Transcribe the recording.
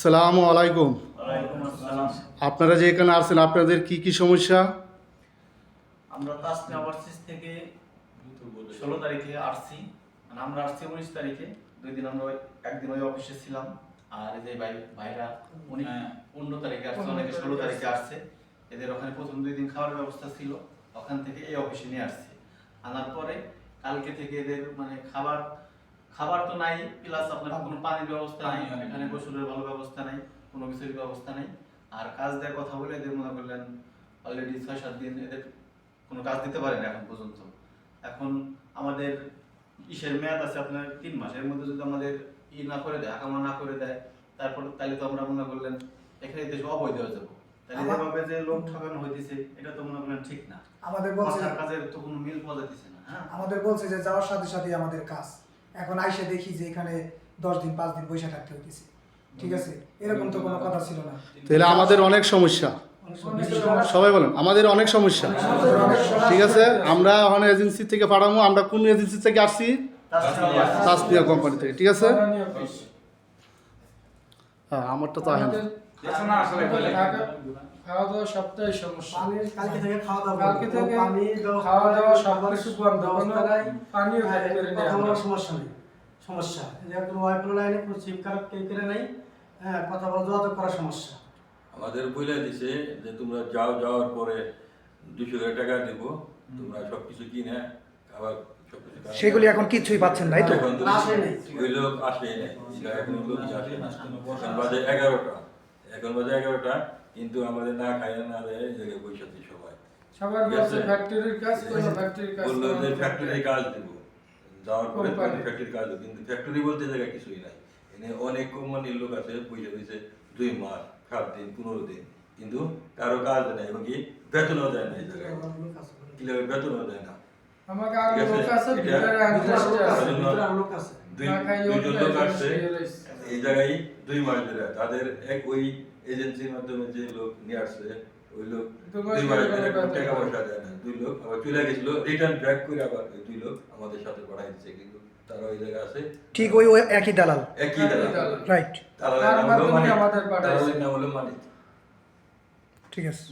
সালামু আলাইকুম। আপনারা যে এখানে আসছেন আপনাদের কি কি সমস্যা? আমরা তাসনি ওভারসিজ থেকে ষোলো তারিখে আসছি। মানে আমরা আসছি উনিশ তারিখে। দুই দিন আমরা একদিন ওই অফিসে ছিলাম। আর এই যে ভাই ভাইরা উনি পনেরো তারিখে আসছে অনেকে ষোলো তারিখে আসছে। এদের ওখানে প্রথম দুই দিন খাওয়ার ব্যবস্থা ছিল। ওখান থেকে এই অফিসে নিয়ে আসছে। আনার পরে কালকে থেকে এদের মানে খাবার খাবার তো নাই প্লাস আপনার কোনো পানির ব্যবস্থা নাই। এখানে গোসলের ভালো ব্যবস্থা নাই কোনো কিছুর ব্যবস্থা নাই। আর কাজ দেওয়ার কথা বলে এদের মনে করলেন অলরেডি ছয় সাত দিন এদের কোনো কাজ দিতে পারেন এখন পর্যন্ত। এখন আমাদের ইসের মেয়াদ আছে আপনার তিন মাস। এর মধ্যে যদি আমাদের ই না করে দেয় আকামা না করে দেয় তারপর তাহলে তো আমরা মনে করলেন এখানে দেশ অবৈধ হয়ে যাব। তাহলে যেভাবে যে লোক ঠকানো হইতেছে এটা তো মনে করলেন ঠিক না। আমাদের বলছে কাজের তো কোনো মিল পাওয়া যাইতেছে না হ্যাঁ? আমাদের বলছে যে যাওয়ার সাথে সাথে আমাদের কাজ। এখন আইসে দেখি যে এখানে দশ দিন পাঁচ দিন বসে থাকতে হইতেছে। ঠিক আছে? এরকম তো কোনো কথা ছিল না। তাহলে আমাদের অনেক সমস্যা। সবাই বলেন আমাদের অনেক সমস্যা। ঠিক আছে? আমরা ওখানে এজেন্সি থেকে পাঠাবো আমরা কোন এজেন্সি থেকে আসছি? তাসপিয়া কোম্পানি থেকে ঠিক আছে? হ্যাঁ আমারটা তো আহেন। খাওয়া দাওয়া সবটাই সমস্যা। কালকে থেকে খাওয়া দাওয়া কালকে থেকে খাওয়া দাওয়া সব কিছু বন্ধ। পানিও সমস্যা নেই। সমস্যা। লাইনে সিম কার্ড কেউ কেড়ে নেই। হ্যাঁ কথা বলা যোগাযোগ করার সমস্যা। আমাদের বইলা দিছে যে তোমরা যাও যাওয়ার পরে দুশো টাকা দেব। তোমরা সবকিছু কিনে আবার সেগুলি এখন কিছুই পাচ্ছেন তো? তো নাই। ওই লোক আসে এখন লোকই আসে এখন বাজে এগারোটা। এখন বাজে এগারোটা কিন্তু আমাদের না খাই না দেয় জায়গায় বসে আছি সবাই। সবার? ফ্যাক্টরির কাজ ফ্যাক্টরির কাজ বলল যে করা ফ্যাক্টরি কাজ দেবো। যাওয়ার পরে। ফ্যাক্টরির কাজ দেবো কিন্তু ফ্যাক্টরি বলতে জায়গায় কিছুই নাই। এনে অনেক কোম্পানির লোক আছে পয়সা দিয়েছে দুই মাস সাত দিন পনেরো দিন। কিন্তু কারও কাজ নেই এবং কি বেতনও দেয় না এই জায়গায়। বেতনও দেয় না। এই জায়গায় দুই মাস ধরে তাদের এক ওই এজেন্সির মাধ্যমে যে লোক নিয়ে আসছে ওই লোক টাকা পয়সা দেয় না। দুই লোক আবার চলে গেছিল রিটার্ন ব্যাক করে আবার ওই দুই লোক আমাদের সাথে পাঠাই দিচ্ছে কিন্তু তারা ওই জায়গায় আছে। ঠিক ওই ওই একই দালাল। একই দালাল। রাইট দালালের নাম হলো মানিক। দালালের নাম হলো মানিক ঠিক আছে।